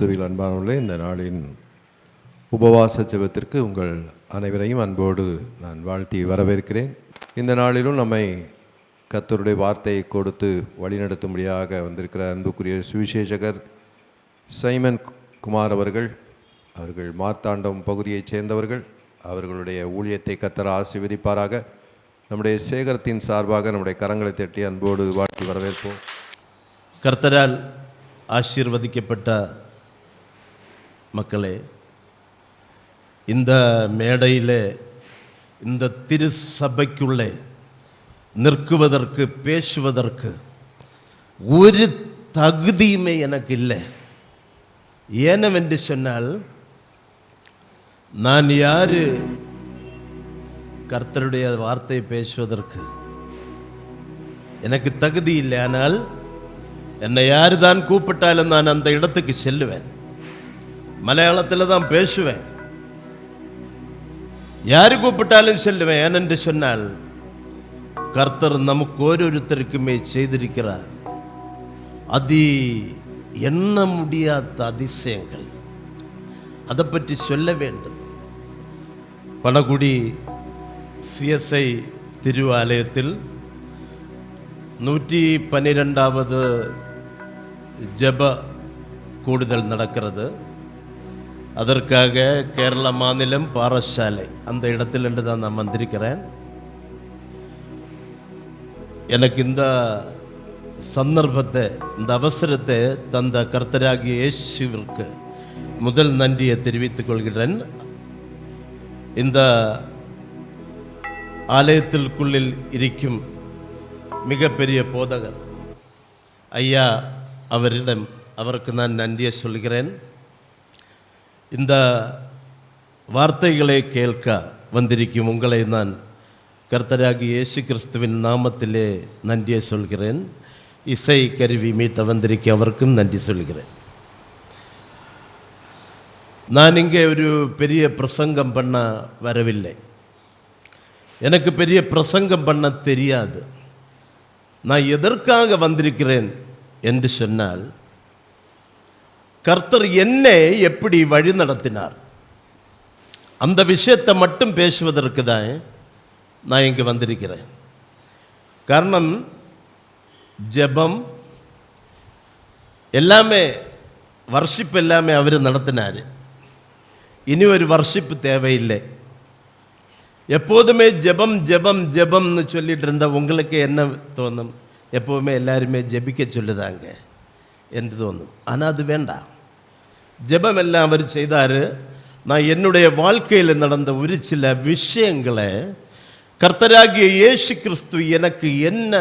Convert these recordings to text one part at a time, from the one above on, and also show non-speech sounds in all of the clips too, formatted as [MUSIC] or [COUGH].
துவில் அன்பானவர்களே இந்த நாளின் உபவாச ஜெபத்திற்கு உங்கள் அனைவரையும் அன்போடு நான் வாழ்த்தி வரவேற்கிறேன். இந்த நாளிலும் நம்மை கத்தருடைய வார்த்தையை கொடுத்து வழிநடத்தும்படியாக வந்திருக்கிற அன்புக்குரிய சுவிசேஷகர் சைமன் குமார் அவர்கள் அவர்கள் மார்த்தாண்டம் பகுதியைச் சேர்ந்தவர்கள் அவர்களுடைய ஊழியத்தை கத்தர ஆசீர்வதிப்பாராக. நம்முடைய சேகரத்தின் சார்பாக நம்முடைய கரங்களை தட்டி அன்போடு வாழ்த்தி வரவேற்போம். கர்த்தரால் ஆசீர்வதிக்கப்பட்ட மக்களே இந்த மேடையிலே இந்த திரு சபைக்குள்ளே நிற்குவதற்கு பேசுவதற்கு ஒரு தகுதியுமே எனக்கு இல்லை. ஏனவென்று சொன்னால் நான் யாரு? கர்த்தருடைய வார்த்தை பேசுவதற்கு எனக்கு தகுதி இல்லை. ஆனால் என்னை யார் தான் கூப்பிட்டாலும் நான் அந்த இடத்துக்கு செல்லுவேன். மலையாளத்தில் தான் பேசுவேன் யார் கூப்பிட்டாலும் செல்லுவேன் ஏனென்று சொன்னால் கர்த்தர் நமக்கு ஓരോருத்தருக்குமே செய்திருக்கிறார் அதி எண்ண முடியாத அதிசயங்கள் அதை பற்றி சொல்ல வேண்டும் பணகுடி சிஎஸ்ஐ திருவாலயத்தில் நூற்றி பன்னிரெண்டாவது ஜெப கூடுதல் நடக்கிறது அதற்காக கேரள மாநிலம் பாரசாலை அந்த இடத்திலிருந்து தான் நான் வந்திருக்கிறேன். எனக்கு இந்த சந்தர்ப்பத்தை இந்த அவசரத்தை தந்த கர்த்தராகிய இயேசுவிற்கு முதல் நன்றியை தெரிவித்துக் கொள்கிறேன். இந்த ஆலயத்திற்குள்ளில் இருக்கும் மிகப்பெரிய போதகர் ஐயா அவரிடம் அவருக்கு நான் நன்றியை சொல்கிறேன். இந்த வார்த்தைகளை கேட்க வந்திருக்கும் உங்களை நான் கர்த்தராகி இயேசு கிறிஸ்துவின் நாமத்திலே நன்றியை சொல்கிறேன். இசை கருவி மீட்ட வந்திருக்க அவருக்கும் நன்றி சொல்கிறேன். நான் இங்கே ஒரு பெரிய பிரசங்கம் பண்ண வரவில்லை. எனக்கு பெரிய பிரசங்கம் பண்ண தெரியாது. நான் எதற்காக வந்திருக்கிறேன் என்று சொன்னால் கர்த்தர் என்னை எப்படி வழி நடத்தினார்? அந்த விஷயத்தை மட்டும் பேசுவதற்கு தான் நான் இங்கே வந்திருக்கிறேன். காரணம் ஜெபம் எல்லாமே வர்ஷிப் எல்லாமே அவர் நடத்தினார். இனி ஒரு வர்ஷிப்பு தேவையில்லை. எப்போதுமே ஜெபம் ஜெபம் ஜெபம்னு சொல்லிட்டு இருந்தால் உங்களுக்கு என்ன தோணும்? எப்போவுமே எல்லாருமே ஜெபிக்க சொல்லுதாங்க. என்று தோணும் ஆனால் அது வேண்டாம். ஜெபம் எல்லாம் அவர் செய்தார். நான் என்னுடைய வாழ்க்கையில் நடந்த ஒரு சில விஷயங்களை கர்த்தராகிய இயேசு கிறிஸ்து எனக்கு என்ன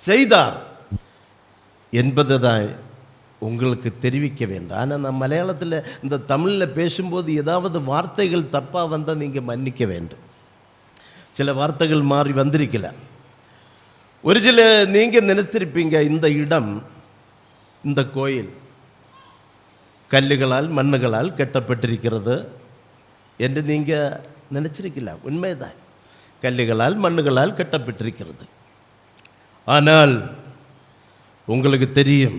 செய்தார் என்பதை தான் உங்களுக்கு தெரிவிக்க வேண்டாம். ஆனால் நான் மலையாளத்தில் இந்த தமிழில் பேசும்போது ஏதாவது வார்த்தைகள் தப்பாக வந்தால் நீங்கள் மன்னிக்க வேண்டும். சில வார்த்தைகள் மாறி வந்திருக்கல. ஒரு சில நீங்கள் நினைத்திருப்பீங்க இந்த இடம் இந்த கோயில் கல்லுகளால் மண்ணுகளால் கட்டப்பட்டிருக்கிறது என்று நீங்கள் நினச்சிருக்கல உண்மைதான். கல்லுகளால் மண்ணுகளால் கட்டப்பட்டிருக்கிறது. ஆனால் உங்களுக்கு தெரியும்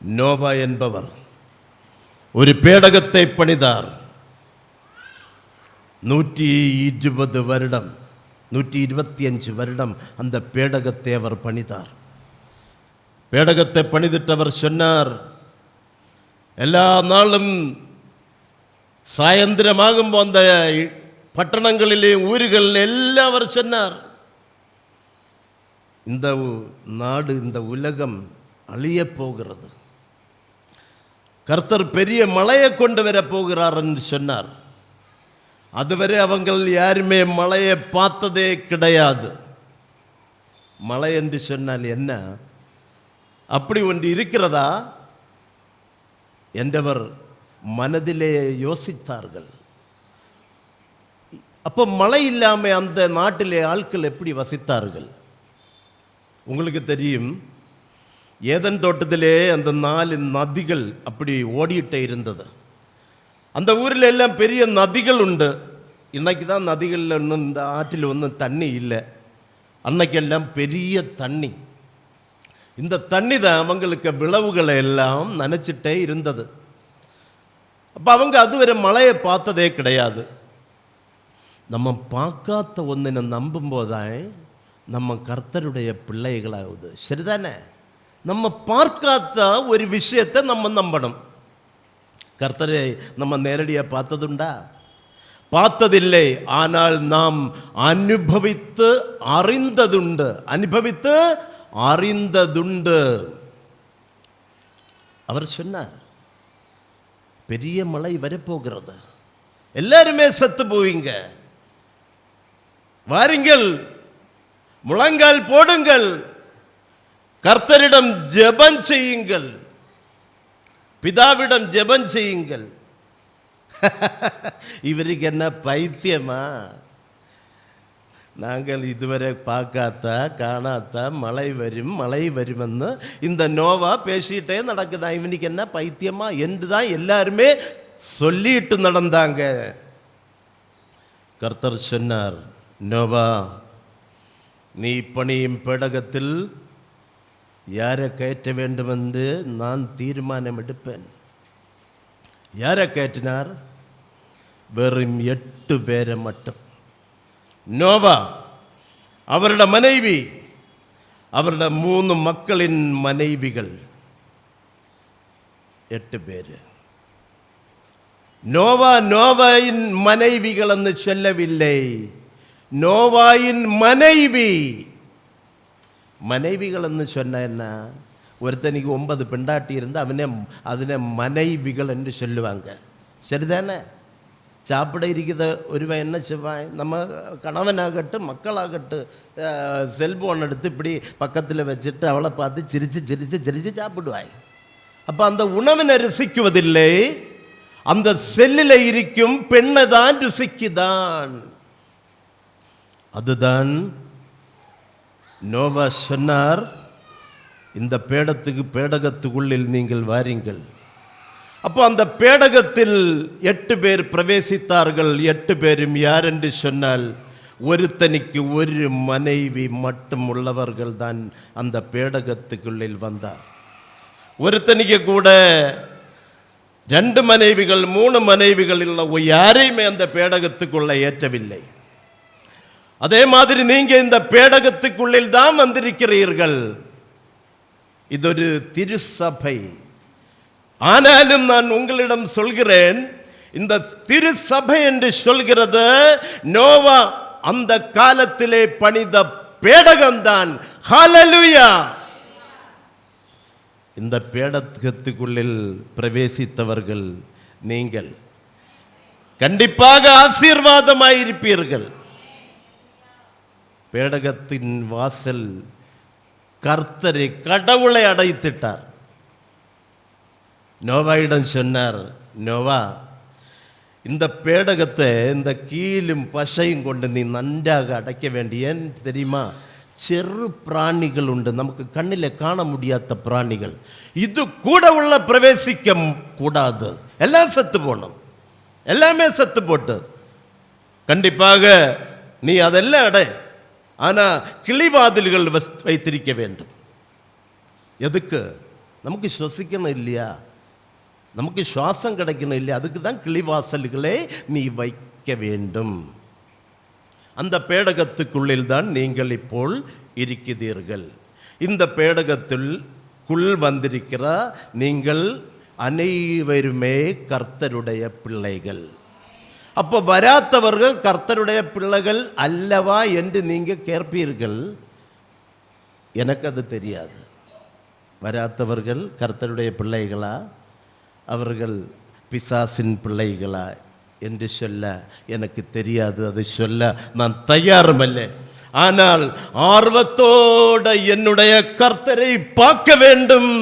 நோவா என்பவர் ஒரு பேடகத்தை பணிதார் நூற்றி இருபது வருடம் நூற்றி இருபத்தி அஞ்சு வருடம் அந்த பேடகத்தை அவர் பணிதார் பேடகத்தை பணிதிட்டவர் சொன்னார் எல்லா நாளும் சாயந்திரமாகும் அந்த பட்டணங்களிலே ஊர்களில் எல்லாம் அவர் சொன்னார். இந்த நாடு இந்த உலகம் அழிய போகிறது. கர்த்தர் பெரிய மழையை கொண்டு வர போகிறார் என்று சொன்னார். அதுவரை அவங்கள் யாருமே மழையை பார்த்ததே கிடையாது. மழை என்று சொன்னால் என்ன? அப்படி ஒன்று இருக்கிறதா? என்றவர் மனதிலே யோசித்தார்கள். அப்போ மழை இல்லாமல் அந்த நாட்டிலே ஆட்கள் எப்படி வசித்தார்கள்? உங்களுக்கு தெரியும் ஏதன் தோட்டத்திலே அந்த நாலு நதிகள் அப்படி ஓடிட்டே இருந்தது. அந்த ஊரில் எல்லாம் பெரிய நதிகள் உண்டு. இன்னைக்கு தான் நதிகளில் ஒன்றும் இந்த ஆற்றில் ஒன்றும் தண்ணி இல்லை. அன்னைக்கெல்லாம் பெரிய தண்ணி. இந்த தண்ணி தான் அவங்களுக்கு விளவுகளை எல்லாம் நனைச்சிட்டே இருந்தது. அப்போ அவங்க அதுவரை மழையை பார்த்ததே கிடையாது. நம்ம பார்க்காத ஒன்றினை நம்பும்போதான் நம்ம கர்த்தருடைய பிள்ளைகளாகுது சரிதானே? நம்ம பார்க்காத ஒரு விஷயத்தை நம்ம நம்பணும். கர்த்தரை நம்ம நேரடியாக பார்த்ததுண்டா? பார்த்ததில்லை ஆனால் நாம் அனுபவித்து அறிந்ததுண்டு. அனுபவித்து அறிந்ததுண்டு. அவர் சொன்னார் பெரிய மழை வரப்போகிறது. எல்லாருமே செத்து போவீங்க. வாருங்கள் முழங்கால் போடுங்கள் கர்த்தரிடம் ஜெபம் செய்யுங்கள். பிதாவிடம் ஜெபம் செய்யுங்கள். [LAUGHS] இவருக்கு என்ன பைத்தியமா? நாங்கள் இதுவரை பார்க்காத்த காணாத்த மழை வரும் மழை வரும்னு இந்த நோவா பேசிட்டே நடக்குதா? இவனுக்கு என்ன பைத்தியமா? என்று தான் எல்லாருமே சொல்லிட்டு நடந்தாங்க. கர்த்தர் சொன்னார் நோவா நீ பணியும் பேடகத்தில் யாரை கயற்ற வேண்டுமென்று நான் தீர்மானம் எடுப்பேன் யாரை கயற்றினார்? வெறும் எட்டு பேரை மட்டும். നോവ അവരുടെ മനൈവി അവരുടെ മൂന്ന് മക്കളിൻ മനൈവികൾ. എട്ട് പേര്. നോവ നോവയിൻ മനൈവികൾ എന്ന് ചൊല്ലവില്ലേ? നോവായിൻ മനൈവി. മനൈവികൾ എന്ന്? ചൊന്ന ഒരുത്തനിക്ക് ഒമ്പത് ஒன்பது பெண்டாட்டி இருந்து அவனே அதனை மனைவிகள் என்று சாப்பிட இருக்கிற ஒருவன் என்ன செய்வான் நம்ம கணவனாகட்டும் மக்களாகட்டும் செல்போன் எடுத்து இப்படி பக்கத்தில் வச்சுட்டு அவளை பார்த்து சிரித்து சிரித்து சிரித்து சாப்பிடுவாய் அப்போ அந்த உணவினை ருசிக்குவதில்லை அந்த செல்லில் இருக்கும் பெண்ணை தான் ருசிக்குதான் அதுதான் நோவா சொன்னார் இந்த பேடத்துக்கு பேடகத்துக்குள்ளில் நீங்கள் வாருங்கள் அப்போ அந்த பேடகத்தில் எட்டு பேர் பிரவேசித்தார்கள் எட்டு பேரும் யார் என்று சொன்னால் ஒருத்தனிக்கு ஒரு மனைவி மட்டும் உள்ளவர்கள் தான் அந்த பேடகத்துக்குள்ளில் வந்தார். ஒருத்தனிக்கு கூட ரெண்டு மனைவிகள் மூணு மனைவிகள் இல்லை யாரையுமே அந்த பேடகத்துக்குள்ளே ஏற்றவில்லை. அதே மாதிரி நீங்கள் இந்த பேடகத்துக்குள்ளில் தான் வந்திருக்கிறீர்கள். இதொரு திருசபை ஆனாலும் நான் உங்களிடம் சொல்கிறேன் இந்த திருசபை என்று சொல்கிறது நோவா அந்த காலத்திலே பணித பேடகம்தான். ஹalleluya இந்த பேடகத்துக்குள்ளில் பிரவேசித்தவர்கள் நீங்கள். கண்டிப்பாக ஆசீர்வாதமாயிருப்பீர்கள். பேடகத்தின் வாசல் கர்த்தரை கடவுளை அடைத்திட்டார். நோவாயிடம் சொன்னார் நோவா இந்த பேடகத்தை இந்த கீழும் பசையும் கொண்டு நீ நன்றாக அடைக்க வேண்டிய ஏன் தெரியுமா ചെറു പ്രാണികൾ ഉണ്ട് നമുക്ക് കണ്ണിലെ കാണാൻ മുടിയാത്ത പ്രാണികൾ ഇത് കൂടെ ഉള്ള പ്രവേശിക്ക കൂടാതെ എല്ലാം செத்து போகணும் எல்லாமே செத்து போட்டு கண்டிப்பாக நீ அதெல்லாம் அடை ஆனால் கிளிவாதில்கள் வஸ்- வைத்திருக்க வேண்டும் எதுக்கு நமக்கு சுவசிக்கணும் இல்லையா நமக்கு சுவாசம் கிடைக்கணும் இல்லையா? அதுக்கு தான் கிளிவாசல்களே நீ வைக்க வேண்டும். அந்த பேடகத்துக்குள்ளில் தான் நீங்கள் இப்போ இருக்கிறீர்கள். இந்த பேடகத்தில் குள் வந்திருக்கிற நீங்கள் அனைவருமே கர்த்தருடைய பிள்ளைகள். அப்போ வராத்தவர்கள் கர்த்தருடைய பிள்ளைகள் அல்லவா என்று நீங்கள் கேட்பீர்கள்? எனக்கு அது தெரியாது. வராத்தவர்கள் கர்த்தருடைய பிள்ளைகளா? அவர்கள் பிசாசின் பிள்ளைகளா என்று சொல்ல எனக்கு தெரியாது அதை சொல்ல நான் தயாருமல்ல. ஆனால் ஆர்வத்தோட என்னுடைய கர்த்தரை பார்க்க வேண்டும்.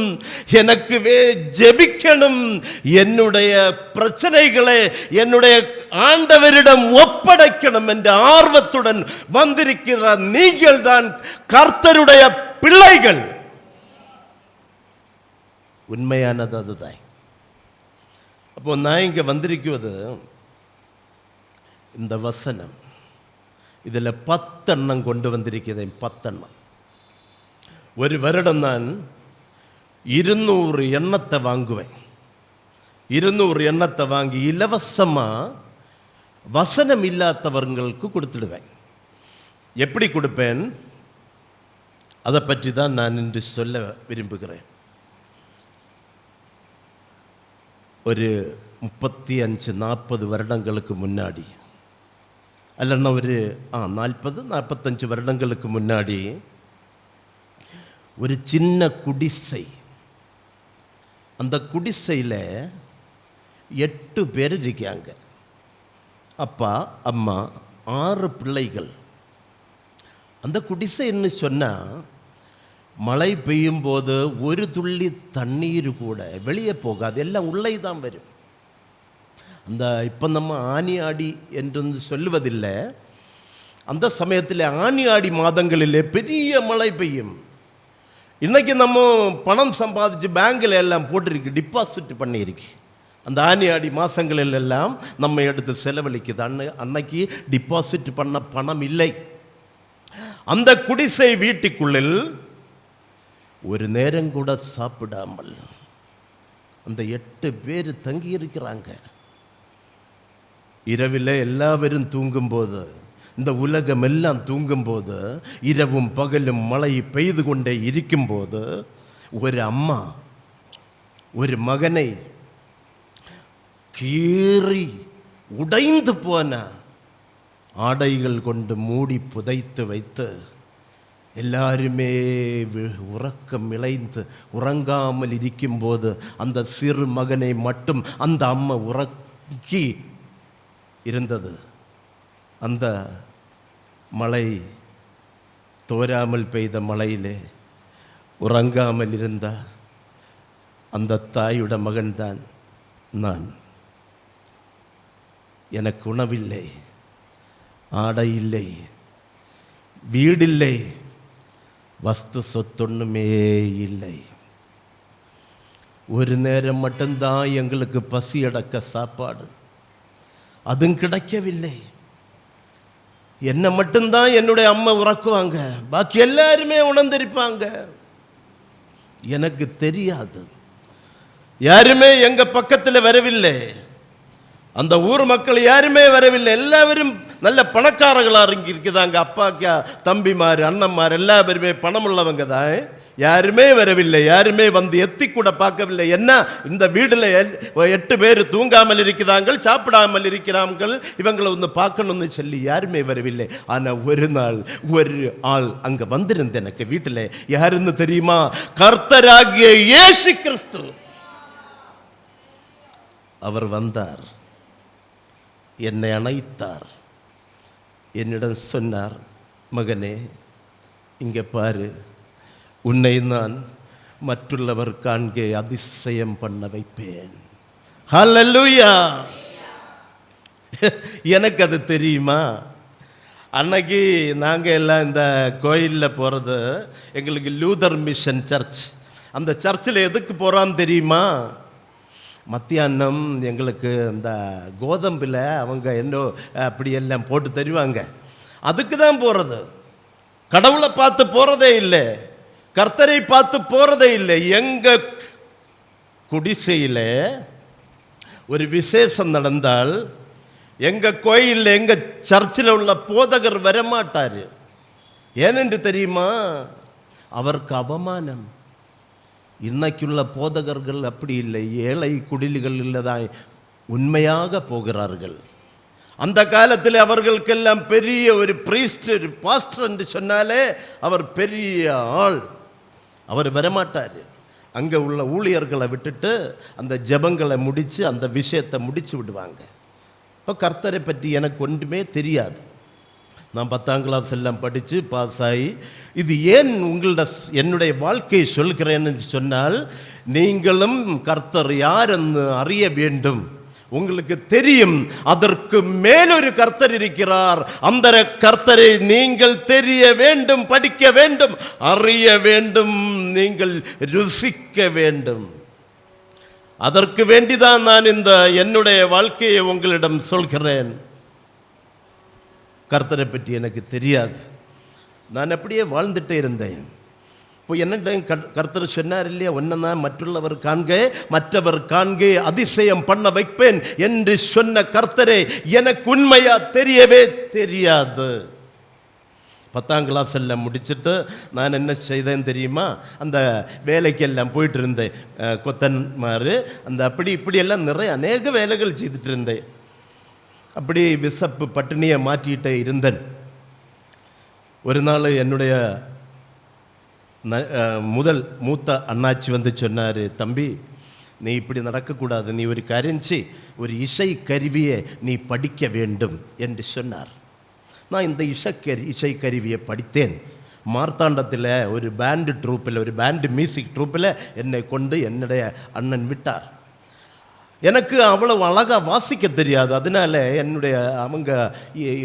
எனக்குவே ஜெபிக்கணும். என்னுடைய பிரச்சனைகளை என்னுடைய ஆண்டவரிடம் ஒப்படைக்கணும் என்ற ஆர்வத்துடன் வந்திருக்கிற நீங்கள் தான் கர்த்தருடைய பிள்ளைகள். உண்மையானது அதுதான். அப்போ நான் இங்கே வந்திருக்குவது இந்த வசனம். இதில் பத்தெண்ணம் கொண்டு வந்திருக்கிறேன் பத்தெண்ணம். ஒரு வருடம் நான் இருநூறு எண்ணத்தை வாங்குவேன். இருநூறு எண்ணத்தை வாங்கி இலவசமாக வசனம் இல்லாதவர்களுக்கு கொடுத்துடுவேன். எப்படி கொடுப்பேன்? அதை பற்றி தான் நான் இன்று சொல்ல விரும்புகிறேன். ஒரு முப்பத்தி அஞ்சு நாற்பது வருடங்களுக்கு முன்னாடி அல்லன்னா ஒரு ஆ நாற்பது நாற்பத்தஞ்சு வருடங்களுக்கு முன்னாடி ஒரு சின்ன குடிசை அந்த குடிசையில் எட்டு பேர் இருக்காங்க அப்பா அம்மா ஆறு பிள்ளைகள் அந்த குடிசைன்னு சொன்னால் மழை பெய்யும் போது ஒரு துள்ளி தண்ணீர் கூட வெளியே போகாது. எல்லாம் உள்ளே தான் வரும். அந்த இப்போ நம்ம ஆனியாடி ஆடி என்று சொல்லுவதில்லை. அந்த சமயத்தில் ஆனியாடி ஆடி மாதங்களிலே பெரிய மழை பெய்யும். இன்னைக்கு நம்ம பணம் சம்பாதிச்சு பேங்கில் எல்லாம் போட்டிருக்கு டிபாசிட் பண்ணியிருக்கு. அந்த ஆனி ஆடி மாதங்களில் எல்லாம் நம்ம எடுத்து செலவழிக்குது அன்னை அன்னைக்கு டிபாசிட் பண்ண பணம் இல்லை. அந்த குடிசை வீட்டுக்குள்ளில் ஒரு நேரம் கூட சாப்பிடாமல் அந்த எட்டு பேர் தங்கியிருக்கிறாங்க. இரவில் எல்லாவரும் தூங்கும்போது இந்த உலகம் எல்லாம் தூங்கும்போது இரவும் பகலும் மழை பெய்து கொண்டே இருக்கும்போது ஒரு அம்மா ஒரு மகனை கீறி உடைந்து போன ஆடைகள் கொண்டு மூடி புதைத்து வைத்து எல்லாருமே உறக்கம் இழைந்து உறங்காமல் இருக்கும்போது அந்த சிறு மகனை மட்டும் அந்த அம்மா உறக்கி இருந்தது. அந்த மழை தோராமல் பெய்த மழையிலே உறங்காமல் இருந்த அந்த தாயுட மகன்தான் நான். எனக்கு உணவில்லை ஆடை இல்லை வீடில்லை. வஸ்து சொத்தொன்னுமே இல்லை. ஒரு நேரம் மட்டும்தான் எங்களுக்கு பசி அடக்க சாப்பாடு. அதுவும் கிடைக்கவில்லை. என்னை மட்டும்தான் என்னுடைய அம்மா உறக்குவாங்க. பாக்கி எல்லாருமே உணர்ந்திருப்பாங்க. எனக்கு தெரியாது. யாருமே எங்க பக்கத்தில் வரவில்லை. அந்த ஊர் மக்கள் யாருமே வரவில்லை. எல்லாரும் நல்ல பணக்காரர்களாக இங்கே இருக்குதாங்க. அப்பாக்கா தம்பிமார் அண்ணன்மார் எல்லாருமே பணம் உள்ளவங்க தான். யாருமே வரவில்லை யாருமே வந்து எத்தி கூட பார்க்கவில்லை. என்ன? இந்த வீடில் எட்டு பேர் தூங்காமல் இருக்கிறாங்கள் சாப்பிடாமல் இருக்கிறாங்கள் இவங்களை வந்து பார்க்கணும்னு சொல்லி யாருமே வரவில்லை. ஆனால் ஒரு நாள் ஒரு ஆள் அங்கே வந்திருந்த எனக்கு வீட்டில். யாருன்னு தெரியுமா? கர்த்தராகிய இயேசு கிறிஸ்து. அவர் வந்தார். என்னை அணைத்தார். என்னிடம் சொன்னார் மகனே இங்கே பாரு. உன்னை நான் மற்றுள்ளவர் காண்கே அதிசயம் பண்ண வைப்பேன். ஹalleluya. எனக்கு அது தெரியுமா? அன்னைக்கு நாங்கள் எல்லாம் இந்த கோயிலில் போகிறது எங்களுக்கு லூதர் மிஷன் சர்ச். அந்த சர்ச்சில் எதுக்கு போகிறான்னு தெரியுமா? மத்தியானம் எங்களுக்கு இந்த கோதம்பில் அவங்க என்ன அப்படி எல்லாம் போட்டு தருவாங்க. அதுக்கு தான் போகிறது கடவுளை பார்த்து போகிறதே இல்லை. கர்த்தரை பார்த்து போகிறதே இல்லை. எங்கள் குடிசையில் ஒரு விசேஷம் நடந்தால் எங்கள் கோயிலில் எங்கள் சர்ச்சில் உள்ள போதகர் வரமாட்டார். ஏனென்று தெரியுமா? அவருக்கு அவமானம். இன்னைக்குள்ள போதகர்கள் அப்படி இல்லை. ஏழை குடில்கள் தான் உண்மையாக போகிறார்கள். அந்த காலத்தில் அவர்களுக்கெல்லாம் பெரிய ஒரு பிரீஸ்ட் ஒரு பாஸ்டர் என்று சொன்னாலே அவர் பெரிய ஆள். அவர் வரமாட்டார். அங்கே உள்ள ஊழியர்களை விட்டுட்டு அந்த ஜெபங்களை முடித்து அந்த விஷயத்தை முடித்து விடுவாங்க. இப்போ கர்த்தரை பற்றி எனக்கு ஒன்றுமே தெரியாது. நான் பத்தாம் கிளாஸ் எல்லாம் படித்து பாஸ் ஆகி இது ஏன் உங்களோட என்னுடைய வாழ்க்கையை சொல்கிறேன்னு சொன்னால் நீங்களும் கர்த்தர் யார் என்று அறிய வேண்டும். உங்களுக்கு தெரியும் அதற்கு மேலொரு கர்த்தர் இருக்கிறார். அந்த கர்த்தரை நீங்கள் தெரிய வேண்டும் படிக்க வேண்டும் அறிய வேண்டும் நீங்கள் ருசிக்க வேண்டும். அதற்கு வேண்டிதான் நான் இந்த என்னுடைய வாழ்க்கையை உங்களிடம் சொல்கிறேன். கர்த்தரை பற்றி எனக்கு தெரியாது. நான் அப்படியே வாழ்ந்துட்டே இருந்தேன். இப்போ என்ன கர்த்தர் சொன்னார் இல்லையா? ஒன்னா மற்றுள்ளவர் காண்க மற்றவர் காண்க அதிசயம் பண்ண வைப்பேன் என்று சொன்ன கர்த்தரே எனக்கு உண்மையா தெரியவே தெரியாது. பத்தாம் கிளாஸ் எல்லாம் முடிச்சுட்டு நான் என்ன செய்தேன் தெரியுமா? அந்த வேலைக்கெல்லாம் போயிட்டு இருந்தேன். கொத்தன்மார் அந்த அப்படி இப்படியெல்லாம் நிறைய அநேக வேலைகள் செய்துட்டு இருந்தேன். அப்படி விசப்பு பட்டினியை மாற்றிக்கிட்டே இருந்தேன். ஒரு நாள் என்னுடைய ந- முதல் மூத்த அண்ணாச்சி வந்து சொன்னார் தம்பி நீ இப்படி நடக்கக்கூடாது. நீ ஒரு கரன்சி ஒரு இசை கருவியை நீ படிக்க வேண்டும் என்று சொன்னார். நான் இந்த இசைக்கரு இசை கருவியை படித்தேன். மார்த்தாண்டத்தில் ஒரு பேண்டு ட்ரூப்பில் ஒரு பேண்டு மியூசிக் ட்ரூப்பில் என்னை கொண்டு என்னுடைய அண்ணன் விட்டார். எனக்கு அவ்வளவு அழகாக வாசிக்க தெரியாது. அதனால என்னுடைய அவங்க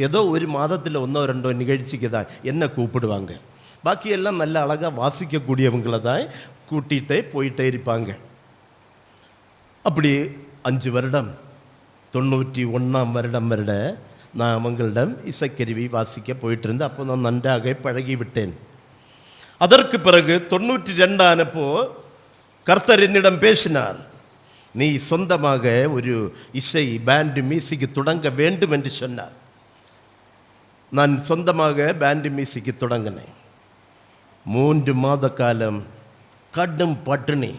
ஏதோ ஒரு மாதத்தில் ஒன்றோ ரெண்டோ நிகழ்ச்சிக்கு தான் என்ன கூப்பிடுவாங்க. பாக்கியெல்லாம் நல்ல அழகாக வாசிக்கக்கூடியவங்களை தான் கூட்டிகிட்டே போயிட்டே இருப்பாங்க. அப்படி அஞ்சு வருடம் தொண்ணூற்றி ஒன்றாம் வருடம் வருட நான் அவங்களிடம் இசைக்கருவி வாசிக்க போயிட்டு இருந்தேன் அப்போ நான் நன்றாக பழகிவிட்டேன். அதற்கு பிறகு தொண்ணூற்றி ரெண்டானப்போ கர்த்தர் என்னிடம் பேசினார். நீ சொந்தமாக ஒரு இசை பேண்டு மியூசிக் தொடங்க வேண்டும் என்று சொன்னார். நான் சொந்தமாக பேண்டு மியூசிக் தொடங்கினேன். மூன்று மாத காலம் கடும் பட்டினி.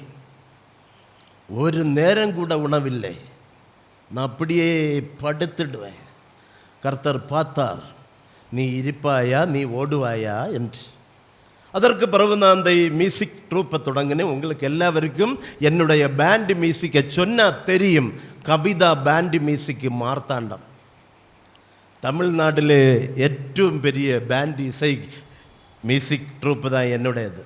ஒரு நேரம் கூட உணவில்லை. நான் அப்படியே படுத்துடுவேன். கர்த்தர் பார்த்தார் நீ இருப்பாயா? நீ ஓடுவாயா? என்று. அதற்கு பிறகு நான் அந்த மியூசிக் ட்ரூப்பை தொடங்கினேன் உங்களுக்கு எல்லாருக்கும் என்னுடைய பேண்டு மியூசிக்கை சொன்னா தெரியும் கவிதா பேண்டு மியூசிக்கு மார்த்தாண்டம் தமிழ்நாட்டில் ഏറ്റവും பெரிய பேண்ட் இசை மியூசிக் ட்ரூப்பு தான் என்னுடையது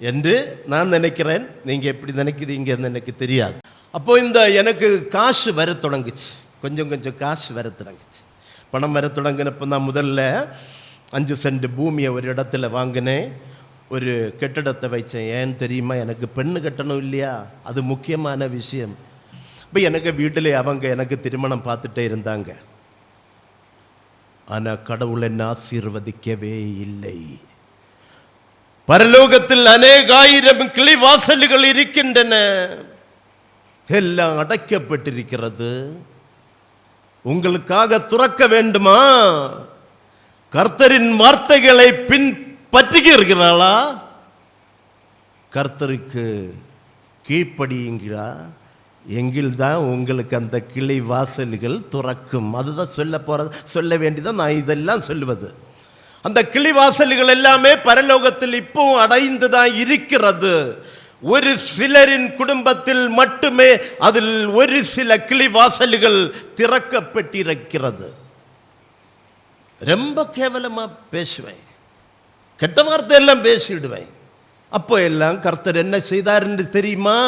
என்று நான் நினைக்கிறேன் நீங்கள் எப்படி நினைக்கிறீங்கன்னு எனக்கு தெரியாது அப்போ இந்த எனக்கு காசு வர தொடங்குச்சு கொஞ்சம் கொஞ்சம் காசு வர தொடங்குச்சு பணம் வர தொடங்கினப்போ நான் முதல்ல அஞ்சு சென்ட் பூமியை ஒரு இடத்துல வாங்கினேன் ஒரு கெட்டிடத்தை வச்சேன். ஏன் தெரியுமா? எனக்கு பெண்ணு கட்டணும் இல்லையா? அது முக்கியமான விஷயம். இப்போ எனக்கு வீட்டிலே அவங்க எனக்கு திருமணம் பார்த்துட்டே இருந்தாங்க. ஆனா கடவுள் என்ன ஆசீர்வதிக்கவே இல்லை. பரலோகத்தில் அநேகாயிரம் கிளி வாசல்கள் இருக்கின்றன. எல்லாம் அடைக்கப்பட்டிருக்கிறது. உங்களுக்காக துறக்க வேண்டுமா? கர்த்தரின் வார்த்தைகளை பின் பின்பற்றுகிறீர்களா கர்த்தருக்கு கீழ்ப்படியுங்களா எங்கில்தான் உங்களுக்கு அந்த கிளை வாசல்கள் துறக்கும். அதுதான் சொல்ல போகிறது சொல்ல வேண்டியதான் நான் இதெல்லாம் சொல்லுவது. அந்த கிளி வாசல்கள் எல்லாமே பரலோகத்தில் இப்பவும் அடைந்து தான் இருக்கிறது. ஒரு சிலரின் குடும்பத்தில் மட்டுமே அதில் ஒரு சில கிளி வாசல்கள் திறக்கப்பட்டிருக்கிறது. ரொம்ப கேவலமாக பேசுவேன். கெட்ட வார்த்தை எல்லாம் பேசிடுவேன். அப்போ எல்லாம் கர்த்தர் என்ன செய்தார் என்று தெரியுமா?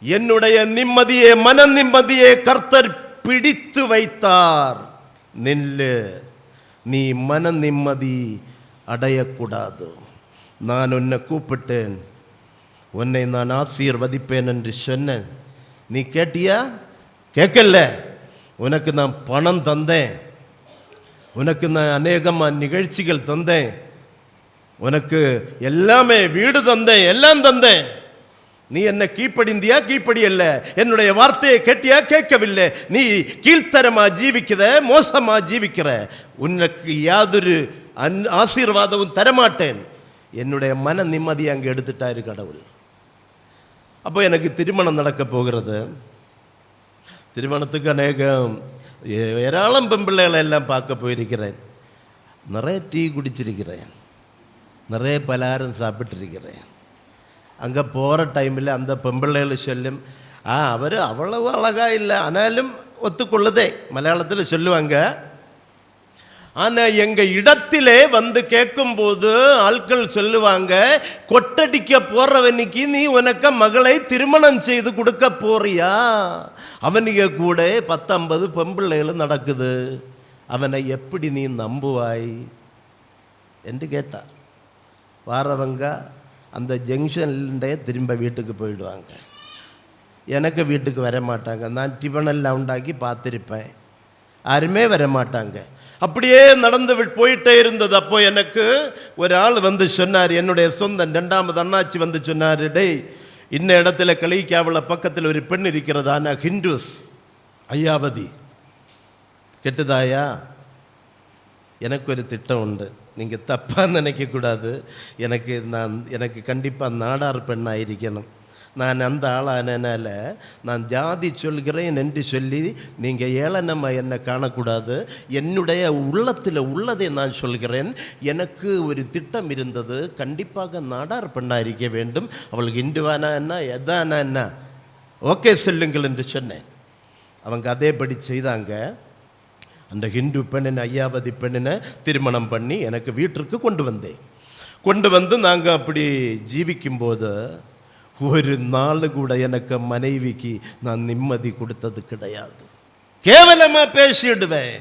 என்னுடைய நிம்மதியே மன நிம்மதியே கர்த்தர் பிடித்து வைத்தார். நில்லு நீ மன நிம்மதி அடையக்கூடாது. நான் உன்னை கூப்பிட்டேன். உன்னை நான் ஆசீர்வதிப்பேன் என்று சொன்னேன். நீ கேட்டியா? கேட்கல. உனக்கு நான் பணம் தந்தேன். உனக்கு நான் அநேகமாக நிகழ்ச்சிகள் தந்தேன். உனக்கு எல்லாமே வீடு தந்தேன் எல்லாம் தந்தேன். நீ என்ன கீழ்ப்படிந்தியா கீழ்ப்படியல்ல என்னுடைய வார்த்தையை கேட்டியா கேட்கவில்லை. நீ கீழ்த்தரமா ஜீவிக்கிற மோசமா ஜீவிக்கிற. உனக்கு யாதொரு அந் ஆசீர்வாதமும் தரமாட்டேன். என்னுடைய மன நிம்மதியை அங்கே எடுத்துட்டாரு கடவுள். அப்போ எனக்கு திருமணம் நடக்க போகிறது. திருமணத்துக்கு அநேகம் ஏராளம் பெம்பிள்ளைகளை எல்லாம் பார்க்க போயிருக்கிறேன். நிறைய டீ குடிச்சிருக்கிறேன். நிறைய பலகாரம் சாப்பிட்டிருக்கிறேன். அங்கே போகிற டைமில் அந்த பெம்பிள்ளைகள் சொல்லும் ஆ அவர் அவ்வளவு அழகாக இல்லை ஆனாலும் ஒத்துக்கொள்ளுதே மலையாளத்தில் சொல்லுவாங்க. ஆனால் எங்கள் இடத்திலே வந்து கேட்கும்போது ஆட்கள் சொல்லுவாங்க கொட்டடிக்க போறவனுக்கு நீ உனக்கு மகளை திருமணம் செய்து கொடுக்க போறியா? அவனுக்கு கூட பத்தொன்பது பெம்பிள்ளைகளும் நடக்குது. அவனை எப்படி நீ நம்புவாய்? என்று கேட்டார். வாரவங்க அந்த ஜங்ஷன்லேருந்தே திரும்ப வீட்டுக்கு போயிடுவாங்க. எனக்கு வீட்டுக்கு வர மாட்டாங்க நான் டிஃபனெல்லாம் உண்டாக்கி பார்த்துருப்பேன் யாருமே வர மாட்டாங்க அப்படியே நடந்து போயிட்டே இருந்தது. அப்போ எனக்கு ஒரு ஆள் வந்து சொன்னார். என்னுடைய சொந்தம் ரெண்டாமது அண்ணாச்சி வந்து சொன்னார் டேய் இன்ன இடத்துல கலிக்காவில் பக்கத்தில் ஒரு பெண் இருக்கிறது. ஆனால் ஹிந்துஸ் ஐயாவதி. கெட்டுதாயா? எனக்கு ஒரு திட்டம் உண்டு. நீங்கள் தப்பாக நினைக்கக்கூடாது எனக்கு நான் எனக்கு கண்டிப்பாக நாடார் பெண்ணாக இருக்கணும் நான் அந்த ஆளானனால நான் ஜாதி சொல்கிறேன் என்று சொல்லி நீங்கள் ஏளனமாக என்னை காணக்கூடாது. என்னுடைய உள்ளத்தில் உள்ளதை நான் சொல்கிறேன். எனக்கு ஒரு திட்டம் இருந்தது. கண்டிப்பாக நாடார் பெண்ணாக இருக்க வேண்டும். அவளுக்கு இந்துவானா என்ன எதானா என்ன? ஓகே சொல்லுங்கள் என்று சொன்னேன். அவங்க அதேபடி செய்தாங்க. அந்த ஹிந்து பெண்ணினை ஐயாவதி பெண்ணினை திருமணம் பண்ணி எனக்கு வீட்டிற்கு கொண்டு வந்தேன். கொண்டு வந்து நாங்கள் அப்படி ஜீவிக்கும்போது ஒரு நாள் கூட எனக்கு மனைவிக்கு நான் நிம்மதி கொடுத்தது கிடையாது. கேவலமாக பேசிடுவேன்.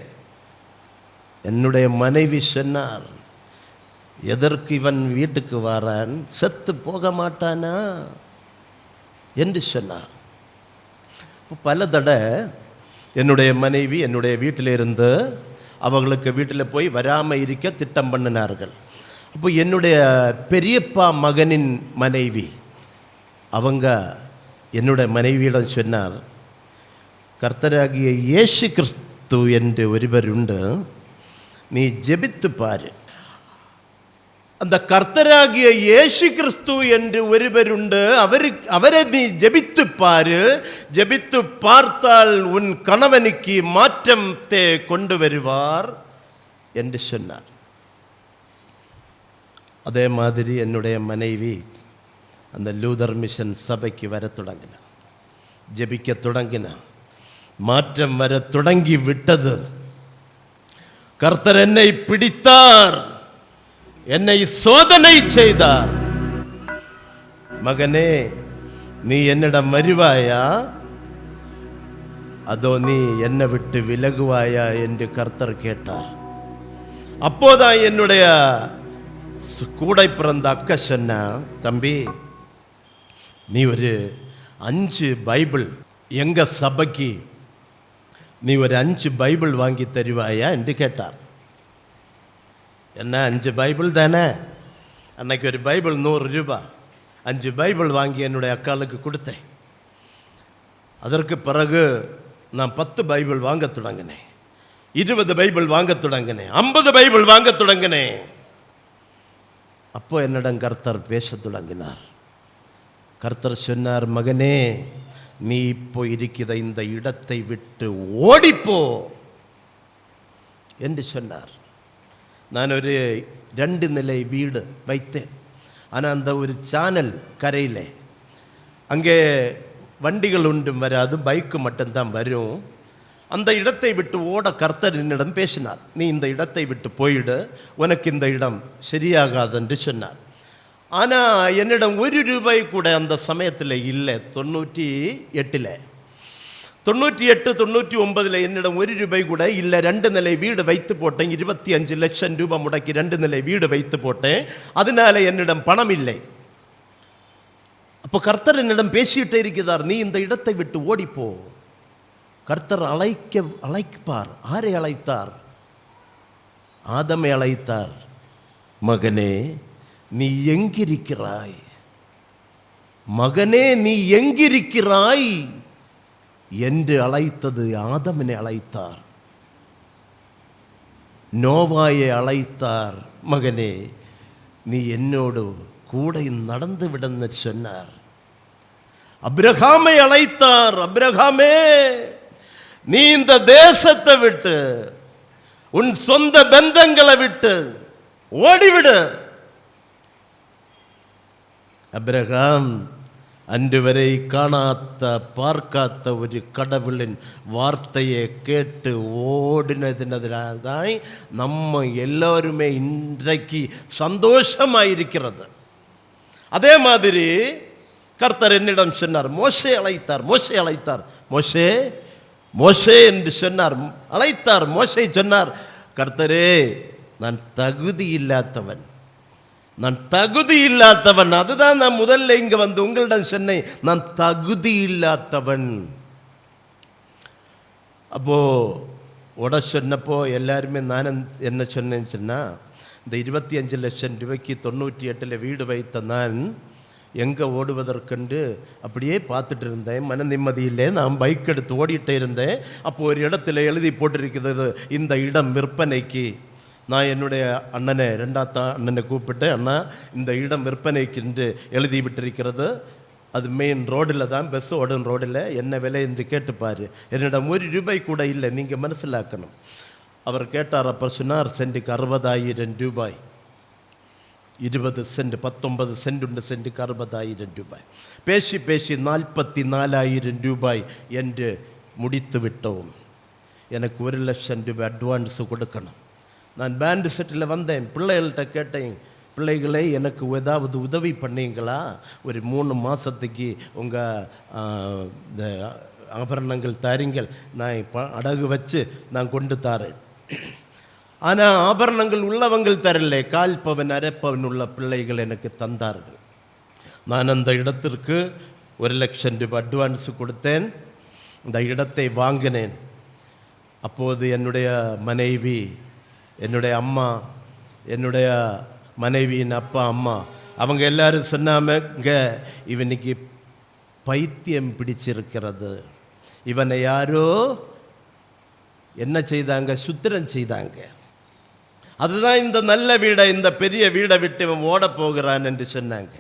என்னுடைய மனைவி சொன்னார் எதற்கு இவன் வீட்டுக்கு வாரான்? செத்து போக மாட்டானா? என்று சொன்னார். பல தடவை என்னுடைய மனைவி என்னுடைய வீட்டில் இருந்து அவங்களுக்கு வீட்டில் போய் வராமல் இருக்க திட்டம் பண்ணினார்கள். அப்போ என்னுடைய பெரியப்பா மகனின் மனைவி அவங்க என்னுடைய மனைவியிடம் சொன்னார் கர்த்தராகிய இயேசு கிறிஸ்து என்று ஒருவருண்டு நீ ஜெபித்து பாரு. அந்த கர்த்தராகிய இயேசு கிறிஸ்து என்று ഒരുവരുണ്ട് அவரு அவரை நீ ജപിത്തു பாரு. ജപിത്തു பார்த்தால் உன் கணவனுக்கு மாற்றத்தை கொண்டு வருவார் என்று சொன்னார். அதே மாதிரி என்னுடைய மனைவி அந்த லூதர் மிஷன் சபைக்கு வர தொடங்கின. ஜபிக்க தொடங்கின. மாற்றம் வர தொடங்கி விட்டது. கர்த்தர் என்னை பிடித்தார். என்னை சோதனை செய்தார். மகனே நீ என்னிடம் வருவாயா அதோ நீ என்னை விட்டு விலகுவாயா என்று கர்த்தர் கேட்டார். அப்போதான் என்னுடைய சு- கூட பிறந்த அக்கா சொன்ன தம்பி நீ ஒரு அஞ்சு பைபிள் எங்க சபைக்கு நீ ஒரு அஞ்சு பைபிள் வாங்கி தருவாயா? என்று கேட்டார். என்ன அஞ்சு பைபிள் தானே? அன்னைக்கு ஒரு பைபிள் நூறு ரூபாய் அஞ்சு பைபிள் வாங்கி என்னுடைய அக்காளுக்கு கொடுத்தேன். அதற்கு பிறகு நான் பத்து பைபிள் வாங்க தொடங்கினேன். இருபது பைபிள் வாங்க தொடங்கினேன். ஐம்பது பைபிள் வாங்க தொடங்கினேன். அப்போ என்னிடம் கர்த்தர் பேச தொடங்கினார். கர்த்தர் சொன்னார் மகனே நீ இப்போ இருக்கிற இந்த இடத்தை விட்டு ஓடிப்போ என்று சொன்னார். நான் ஒரு ரெண்டு நிலை வீடு வைத்தேன் ஆனால் அந்த ஒரு சேனல் கரையில் அங்கே வண்டிகள் ஒன்றும் வராது பைக்கு மட்டும்தான் வரும் அந்த இடத்தை விட்டு ஓட கர்த்தர் என்னிடம் பேசினார் நீ இந்த இடத்தை விட்டு போயிடு உனக்கு இந்த இடம் சரியாகாது என்று சொன்னார் ஆனால் என்னிடம் ஒரு ரூபாய் கூட அந்த சமயத்தில் இல்லை தொண்ணூற்றி எட்டில் தொண்ணூற்றி எட்டு தொண்ணூற்றி ஒன்பதில் என்னிடம் ஒரு ரூபாய் கூட இல்லை ரெண்டு நிலை வீடு வைத்து போட்டேன். இருபத்தி அஞ்சு லட்சம் ரூபாய் முடக்கி ரெண்டு நிலை வீடு வைத்து போட்டேன். அதனால என்னிடம் பணம் இல்லை. அப்போ கர்த்தர் என்னிடம் பேசிக்கிட்டே இருக்கிறார் நீ இந்த இடத்தை விட்டு ஓடிப்போ. கர்த்தர் அழைக்க அழைப்பார். ஆரை அழைத்தார்? ஆதமை அழைத்தார். மகனே நீ எங்கிருக்கிறாய்? மகனே நீ எங்கிருக்கிறாய்? என்று அழைத்தது ஆதமனை அழைத்தார். நோவாயை அழைத்தார் மகனே நீ என்னோடு கூட நடந்து விடன்னு சொன்னார். அப்ரஹாமை அழைத்தார் அப்ரஹாமே நீ இந்த தேசத்தை விட்டு உன் சொந்த பந்தங்களை விட்டு ஓடிவிடு. அப்ரஹாம் அன்று வரை காணாத்த பார்க்காத்த ஒரு கடவுளின் வார்த்தையை கேட்டு ஓடினதினதான் நம்ம எல்லோருமே இன்றைக்கு சந்தோஷமாயிருக்கிறது. அதே மாதிரி கர்த்தர் என்னிடம் சொன்னார் மோசே அழைத்தார் மோசே அழைத்தார். மோசே மோசே என்று சொன்னார் அழைத்தார் மோசை சொன்னார் கர்த்தரே நான் தகுதி இல்லாதவன். நான் தகுதி இல்லாதவன். அதுதான் நான் முதல்ல இங்க வந்து உங்களிடம் சொன்னேன். நான் தகுதி இல்லாதவன். அப்போ உட சொன்னப்போ எல்லாருமே நான் என்ன- சொன்னேன்னு சொன்னால் இந்த இருபத்தி அஞ்சு லட்சம் ரூபாய்க்கு தொண்ணூற்றி எட்டில் வீடு வைத்த நான் எங்கே ஓடுவதற்கென்று அப்படியே பார்த்துட்டு இருந்தேன். மன நிம்மதியிலே நான் பைக் எடுத்து ஓடிட்டே இருந்தேன். அப்போ ஒரு இடத்துல எழுதி போட்டிருக்கிறது இந்த இடம் விற்பனைக்கு. நான் என்னுடைய அண்ணனை ரெண்டாத்த அண்ணனை கூப்பிட்டு அண்ணா இந்த இடம் விற்பனைக்கு என்று எழுதி விட்டிருக்கிறது. அது மெயின் ரோடில் தான் பஸ் ஓடும் ரோடில். என்ன விலை என்று கேட்டுப்பார் என்னிடம் ஒரு ரூபாய் கூட இல்லை. நீங்கள் மனசிலாக்கணும். அவர் கேட்டார். அப்போ சொன்னார் சென்ட்டுக்கு அறுபதாயிரம் ரூபாய். இருபது சென்ட் பத்தொன்பது சென்ட் உண்டு. சென்ட்டுக்கு அறுபதாயிரம் ரூபாய். பேசி பேசி நாற்பத்தி நாலாயிரம் ரூபாய் என்று முடித்து விட்டோம். எனக்கு ஒரு லட்சம் ரூபாய் அட்வான்ஸ் கொடுக்கணும். நான் பேண்டு செட்டில் வந்தேன். பிள்ளைகள்கிட்ட கேட்டேன் பிள்ளைகளே எனக்கு ஏதாவது உதவி பண்ணீங்களா? ஒரு மூணு மாதத்துக்கு உங்கள் இந்த ஆபரணங்கள் தாரீங்கள். நான் இப்போ அடகு வச்சு நான் கொண்டு தாரேன். ஆனால் ஆபரணங்கள் உள்ளவங்கள் தரல. கால்பவன் அரைப்பவன் உள்ள பிள்ளைகள் எனக்கு தந்தார்கள். நான் அந்த இடத்திற்கு ஒரு லட்சம் ரூபாய் அட்வான்ஸ் கொடுத்தேன். அந்த இடத்தை வாங்கினேன். அப்போது என்னுடைய மனைவி என்னுடைய அம்மா என்னுடைய மனைவியின் அப்பா அம்மா அவங்க எல்லாரும் சொன்னாமங்க இவனுக்கு பைத்தியம் பிடிச்சிருக்கிறது. இவனை யாரோ என்ன செய்தாங்க? சுத்திரம் செய்தாங்க. அதுதான் இந்த நல்ல வீடை இந்த பெரிய வீடை விட்டு இவன் ஓட போகிறான் என்று சொன்னாங்க.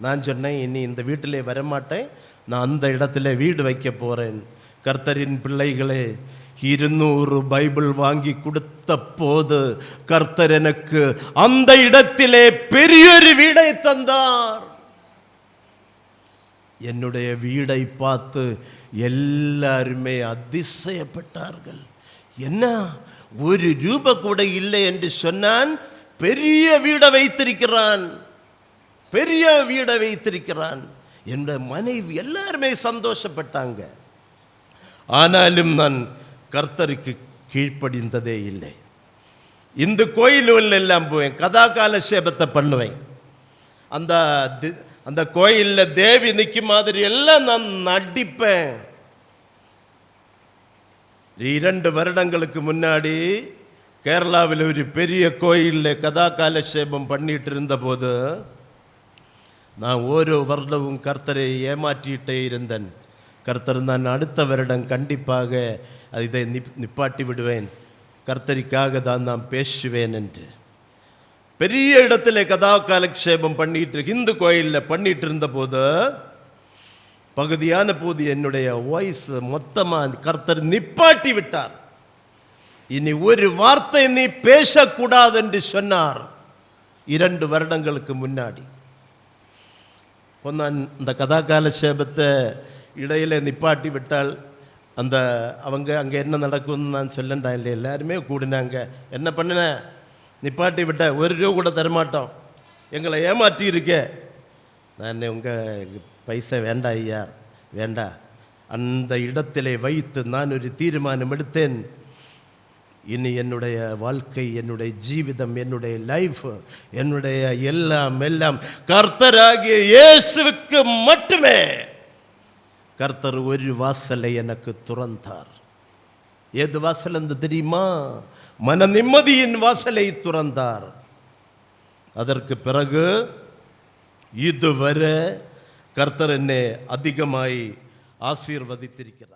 நான் சொன்னேன் இனி இந்த வீட்டிலே வரமாட்டேன். நான் அந்த இடத்துல வீடு வைக்க போகிறேன் கர்த்தரின் பிள்ளைகளே இருநூறு பைபிள் வாங்கி கொடுத்த போது கர்த்தர் எனக்கு அந்த இடத்திலே பெரியொரு வீடை தந்தார். என்னுடைய வீடை பார்த்து எல்லாருமே அதிசயப்பட்டார்கள். என்ன? ஒரு ரூப கூட இல்லை என்று சொன்னான் பெரிய வீடை வைத்திருக்கிறான். பெரிய வீடை வைத்திருக்கிறான். என்ற மனைவி எல்லாருமே சந்தோஷப்பட்டாங்க. ஆனாலும் நான் கர்த்தருக்கு கீழ்ப்படிந்ததே இல்லை. இந்த கோயில்கள் எல்லாம் போவேன் கதாகால சேபத்தை பண்ணுவேன். அந்த அந்த கோயிலில் தேவி நிற்கும் மாதிரி எல்லாம் நான் நடிப்பேன். இரண்டு வருடங்களுக்கு முன்னாடி கேரளாவில் ஒரு பெரிய கோயிலில் கதா காலட்சேபம் பண்ணிட்டு இருந்தபோது நான் ஓரோ வருடமும் கர்த்தரை ஏமாற்றிட்டே இருந்தேன். கர்த்தர் நான் அடுத்த வருடம் கண்டிப்பாக இதை நிப் நிப்பாட்டி விடுவேன் கர்த்தரிக்காக தான் நான் பேசுவேன் என்று. பெரிய இடத்துல கதா காலக்ஷேபம் பண்ணிட்டு ஹிந்து கோயிலில் பண்ணிட்டு இருந்தபோது பகுதியான போது என்னுடைய வாய்ஸ் மொத்தமாக கர்த்தர் நிப்பாட்டி விட்டார். இனி ஒரு வார்த்தை நீ பேசக்கூடாது என்று சொன்னார் இரண்டு வருடங்களுக்கு முன்னாடி. இப்போ நான் இந்த கதாகால சேபத்தை இடையில் நிப்பாட்டி விட்டால் அந்த அவங்க அங்கே என்ன நடக்கும்னு நான் சொல்லண்டா இல்லை எல்லாருமே கூடினாங்க. என்ன பண்ணின? நிப்பாட்டி விட்ட. ஒரு ரூபா கூட தரமாட்டோம். எங்களை ஏமாற்றி இருக்கே. நான் உங்கள் பைசா வேண்டாம் ஐயா. வேண்டாம் அந்த இடத்திலே வைத்து நான் ஒரு தீர்மானம் எடுத்தேன். இனி என்னுடைய வாழ்க்கை என்னுடைய ஜீவிதம் என்னுடைய லைஃப் என்னுடைய எல்லாம் எல்லாம் கர்த்தராகிய இயேசுவுக்கு மட்டுமே. கர்த்தர் ஒரு வாசலை எனக்கு துறந்தார். ஏது வாசல் என்று தெரியுமா? மன நிம்மதியின் வாசலை துறந்தார். அதற்கு பிறகு இதுவரை கர்த்தர் என்னை அதிகமாய் ஆசீர்வதித்திருக்கிறார்.